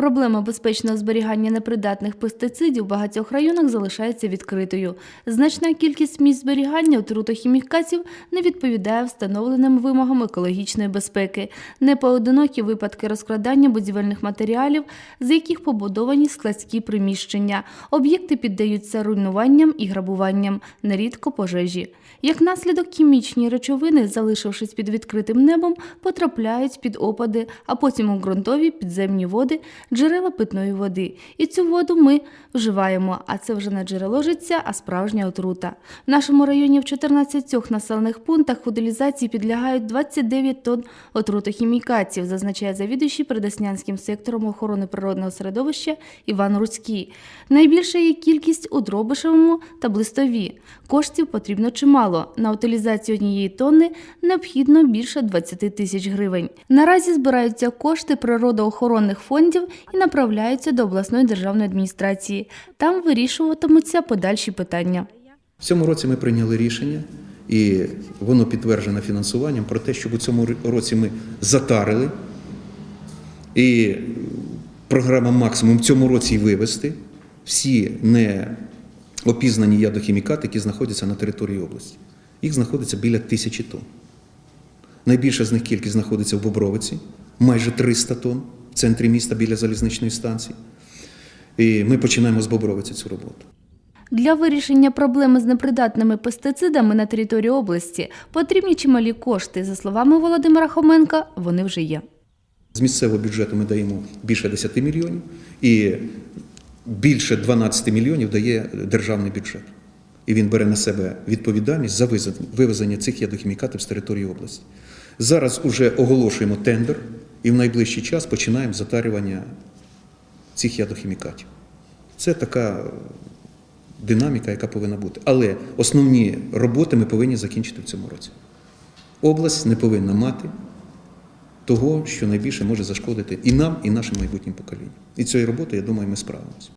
Проблема безпечного зберігання непридатних пестицидів в багатьох районах залишається відкритою. Значна кількість місць зберігання отрутохімікатів не відповідає встановленим вимогам екологічної безпеки. Непоодинокі випадки розкрадання будівельних матеріалів, з яких побудовані складські приміщення. Об'єкти піддаються руйнуванням і грабуванням, нерідко пожежі. Як наслідок, хімічні речовини, залишившись під відкритим небом, потрапляють під опади, а потім у ґрунтові підземні води, джерела питної води. І цю воду ми вживаємо, а це вже не джерело життя, а справжня отрута. В нашому районі в 14 населених пунктах утилізації підлягають 29 тонн отрутохімікатів, зазначає завідуючий Передеснянським сектором охорони природного середовища Іван Руцький. Найбільша є кількість у Дробишевому та Блистові. Коштів потрібно чимало. На утилізацію однієї тонни необхідно більше 20 тисяч гривень. Наразі збираються кошти природоохоронних фондів і направляються до обласної державної адміністрації. Там вирішуватимуться подальші питання. В цьому році ми прийняли рішення, і воно підтверджено фінансуванням про те, щоб у цьому році ми затарили і програма максимум в цьому році вивести всі не опізнані ядохімікати, які знаходяться на території області. Їх знаходиться біля тисячі тонн. Найбільша з них кількість знаходиться в Бобровиці, майже 300 тонн центрі міста біля залізничної станції. І ми починаємо з Бобровиці цю роботу. Для вирішення проблеми з непридатними пестицидами на території області потрібні чималі кошти. За словами Володимира Хоменка, вони вже є. З місцевого бюджету ми даємо більше 10 мільйонів, і більше 12 мільйонів дає державний бюджет. І він бере на себе відповідальність за вивезення- цих ядохімікатів з території області. Зараз уже оголошуємо тендер і в найближчий час починаємо затарювання цих ядохімікатів. Це така динаміка, яка повинна бути. Але основні роботи ми повинні закінчити в цьому році. Область не повинна мати того, що найбільше може зашкодити і нам, і нашим майбутнім поколінням. І цією роботою, я думаю, ми справимося.